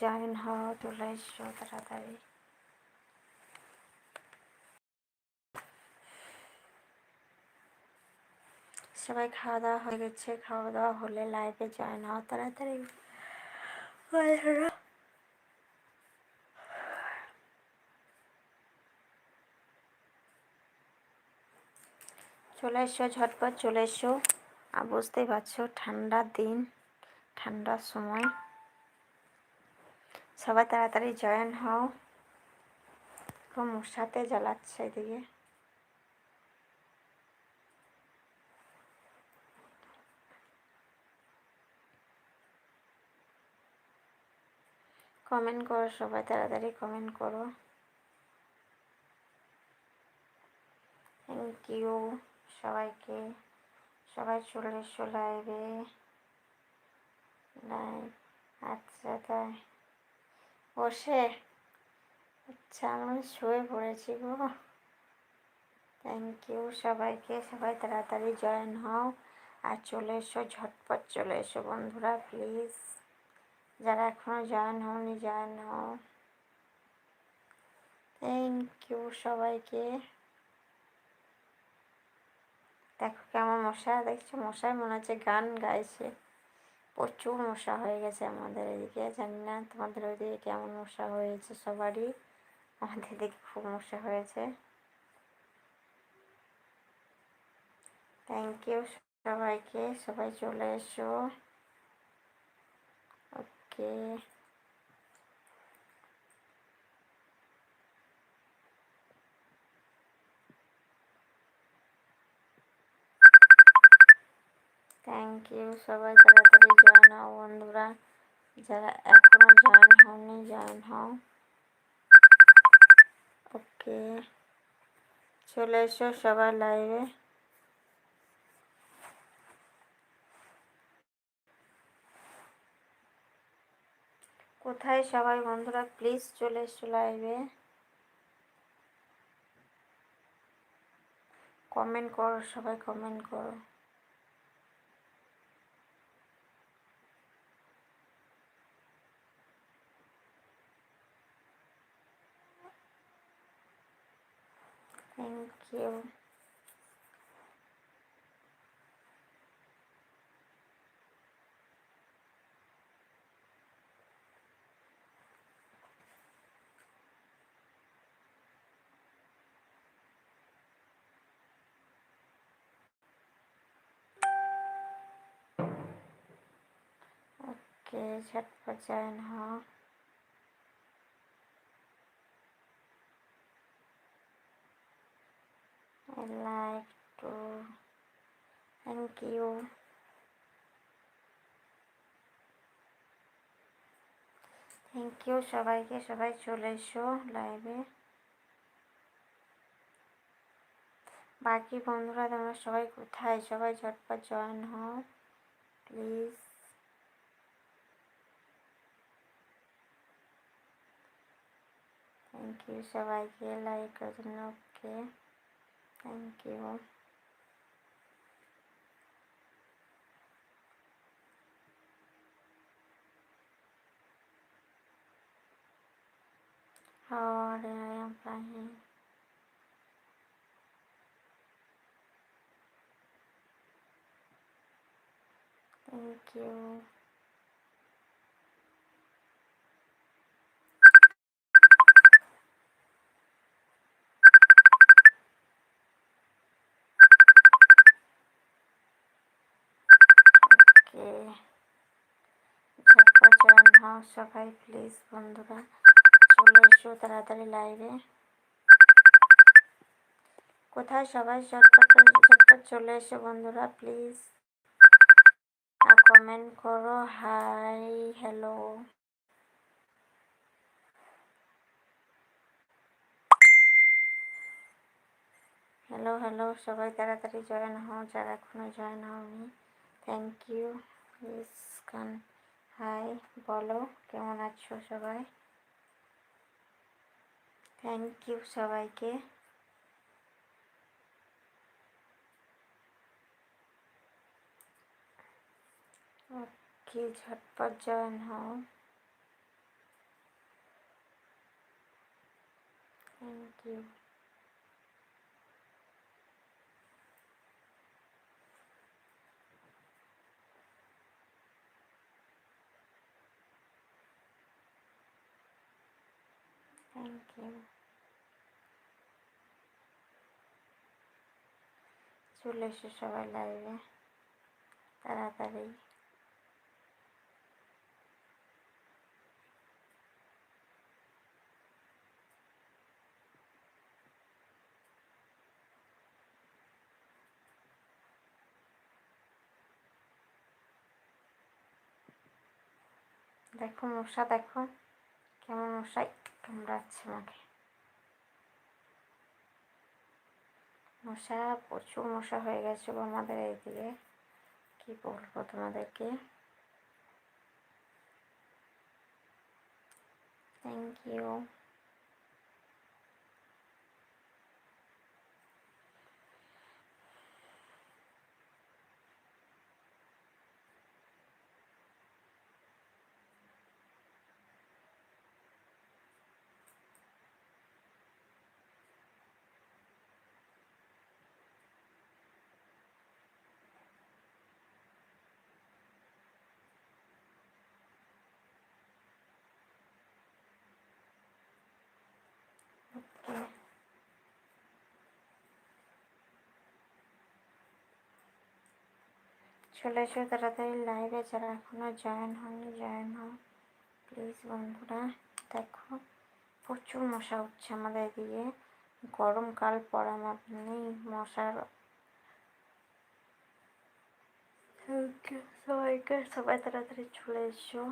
Join হও চলে এসো তাড়াতাড়ি। সবাই খাওয়া দাওয়া হয়ে গেছে, খাওয়া দাওয়া হলে লাইভে জয়েন হও তাড়াতাড়ি। চলে এসো, ঝটপট চলে এসো। আর বুঝতেই পারছ ঠান্ডার দিন ঠান্ডার সময়। সবাই তাড়াতাড়ি জয়েন হও। খুব মশাতে জ্বালাচ্ছে এদিকে। কমেন্ট করো, সবাই তাড়াতাড়ি কমেন্ট করো। থ্যাংক ইউ সবাইকে। সবাই চলে এসো লাইভ আচ্ছা তাই। বসে? আচ্ছা আমি শুয়ে পড়েছি গো। থ্যাংক ইউ সবাইকে, সবাই তাড়াতাড়ি জয়েন হও। আর চলে এসো, ঝটপট চলে এসো বন্ধুরা প্লিজ যারা এখনও জয়েন হওনি জয়েন হও। থ্যাংক ইউ সবাইকে। দেখো কেমন মশা, দেখছ মশাই মনে হচ্ছে গান গাইছে। প্রচুর মশা হয়ে গেছে আমাদের এদিকে, জানি না তোমাদের ওইদিকে কেমন মশা হয়েছে সবারই। আমাদের এদিকে খুব মশা হয়েছে। থ্যাংক ইউ সবাইকে, সবাই চলে এসো। ওকে থ্যাংক ইউ সবাই তাড়াতাড়ি জয়েন হও বন্ধুরা। যারা এখনও জয়েন হওনি জয়েন হও। ওকে চলে এসো সবার লাইভে কোথায় সবাই বন্ধুরা? প্লিজ চলে এসো লাইভে কমেন্ট করো, সবাই কমেন্ট করো। คิวโอเคชัดประจานฮะ like to thank you. Thank you সবাইকে সবাই চলে এসো লাইভে বাকি বন্ধুরা, তোমরা সবাই কোথায়? সবাই ঝটপট জয়েন হও প্লিজ থ্যাংক ইউ সবাইকে লাইক করার okay Thank you. Oh, How are I am fine. Thank you. Join হও সবাই, প্লিজ বন্ধুরা। চলে এসো তাড়াতাড়ি লাইভে। কোথায় সবাই? ঝটপট ঝটপট চলে এসো বন্ধুরা, প্লিজ। আর কমেন্ট করো হাই হ্যালো হ্যালো হ্যালো সবাই তাড়াতাড়ি জয়েন হও, যারা এখনও জয়েন হওনি থ্যাংক ইউ মুস্কান হাই, বলো, কেমন আছো সবাই? থ্যাংক ইউ সবাইকে। ওকে ঝটপট জয়েন হও। থ্যাংক ইউ থ্যাংক ইউ চলে এসো সবাই লাইভে তাড়াতাড়ি। দেখো মশা দেখো। কেমন মশাই? কামড়াচ্ছে আমাকে মশা প্রচুর মশা হয়ে গেছিল আমাদের এইদিকে। কি বলব তোমাদেরকে? থ্যাংক ইউ ওকে চলে এসো তাড়াতাড়ি লাইভে যারা এখনও জয়েন হয়নি জয়েন হও। প্লিজ বন্ধুরা, দেখো, প্রচুর মশা উঠছে আমাদের এদিকে। গরমকাল পড়া নেই, মশার সবাইকে। সবাই তাড়াতাড়ি চলে এসো।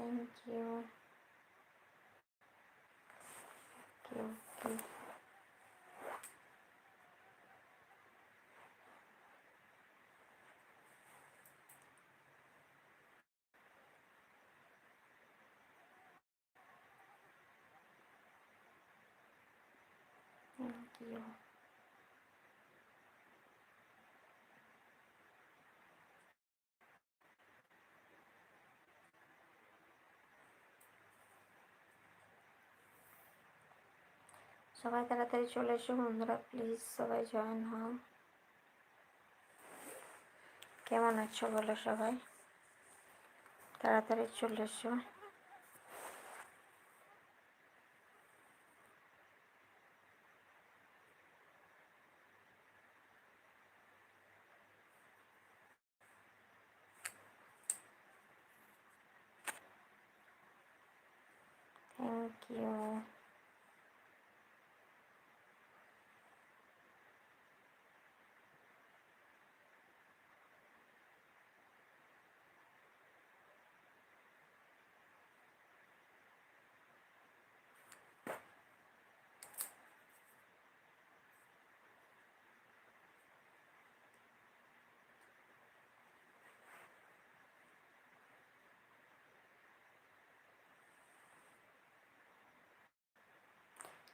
Thank you. Okay, okay. Thank you. সবাই তাড়াতাড়ি চলে এসো বন্ধুরা প্লিজ সবাই জয়েন হও। কেমন আছো বলো সবাই? তাড়াতাড়ি চলে এসো। থ্যাংক ইউ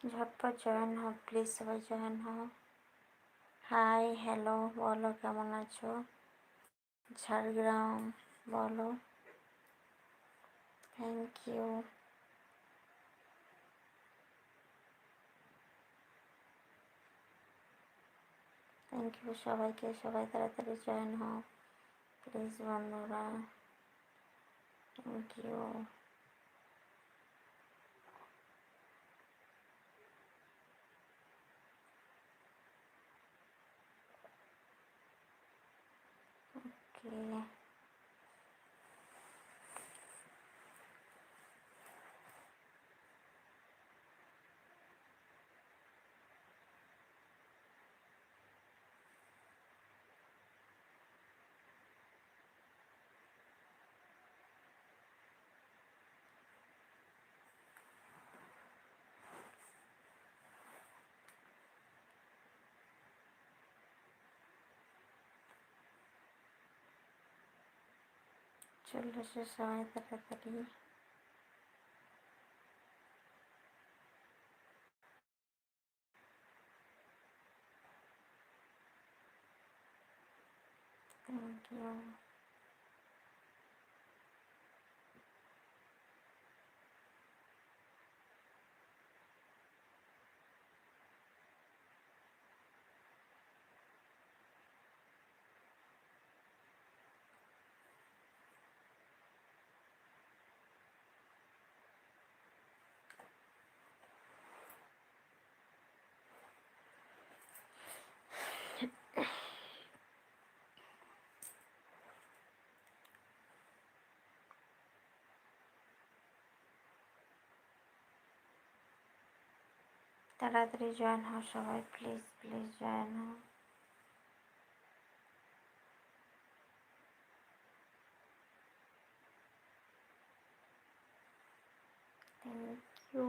ঝটপট জয়েন হও প্লিজ সবাই জয়েন হও। হাই হ্যালো বলো কেমন আছো? ঝাড়গ্রাম, বলো। থ্যাংক ইউ থ্যাংক ইউ সবাইকে, সবাই তাড়াতাড়ি জয়েন হও প্লিজ বন্ধুরা। থ্যাংক ইউ ওকে চলে এসো সবাই তাড়াতাড়ি থ্যাংক ইউ তাড়াতাড়ি জয়েন হও সবাই প্লিজ প্লিজ জয়েন হও thank you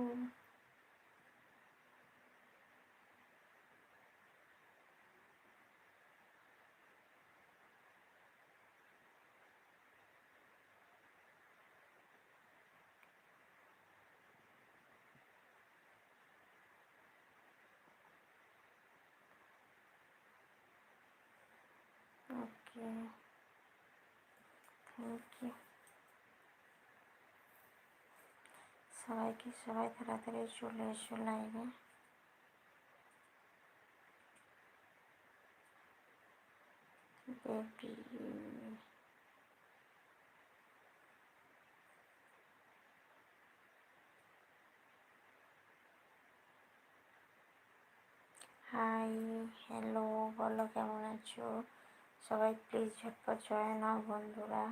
okay thank you সবাইকে সবাই তাড়াতাড়ি চলে এসো লাইভে বেবি হাই হ্যালো বলো কেমন আছো সবাই প্লিজ ঝটপট জয় নাও বন্ধুরা।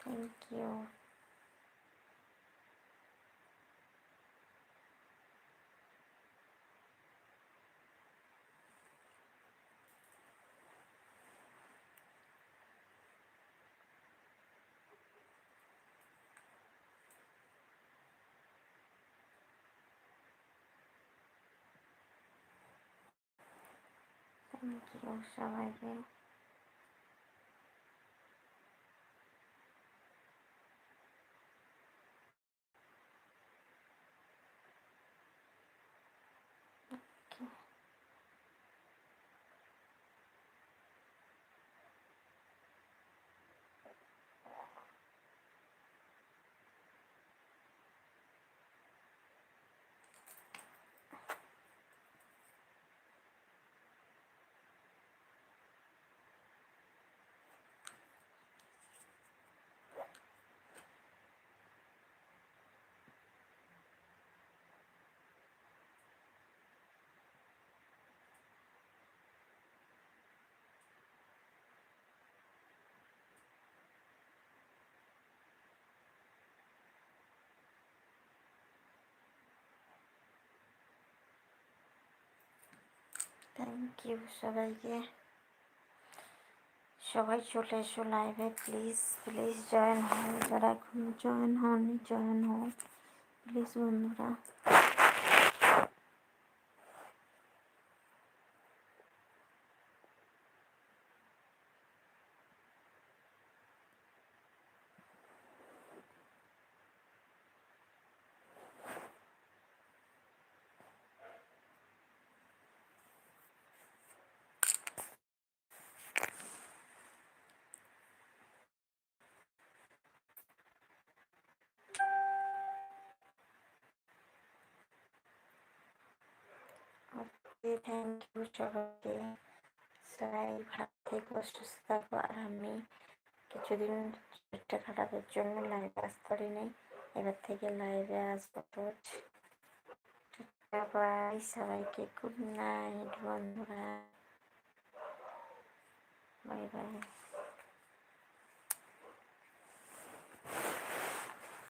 থ্যাংক ইউ থ্যাংক ইউ সবাইকে থ্যাংক ইউ সবাইকে সবাই চলে এসো লাইভে প্লিজ প্লিজ জয়েন হন যারা এখন জয়েন হননি জয়েন হন প্লিজ বন্ধুরা থ্যাংক ইউ সবাইকে সবাই ভালো থেকো সুস্থ থাকো আর আমি কিছুদিন শরীরটা খারাপের জন্য লাইভে আসতে পারিনি এবার থেকে লাইভে আসব রোজ বাই সবাইকে গুড নাইট বন্ধুরা বাই বাই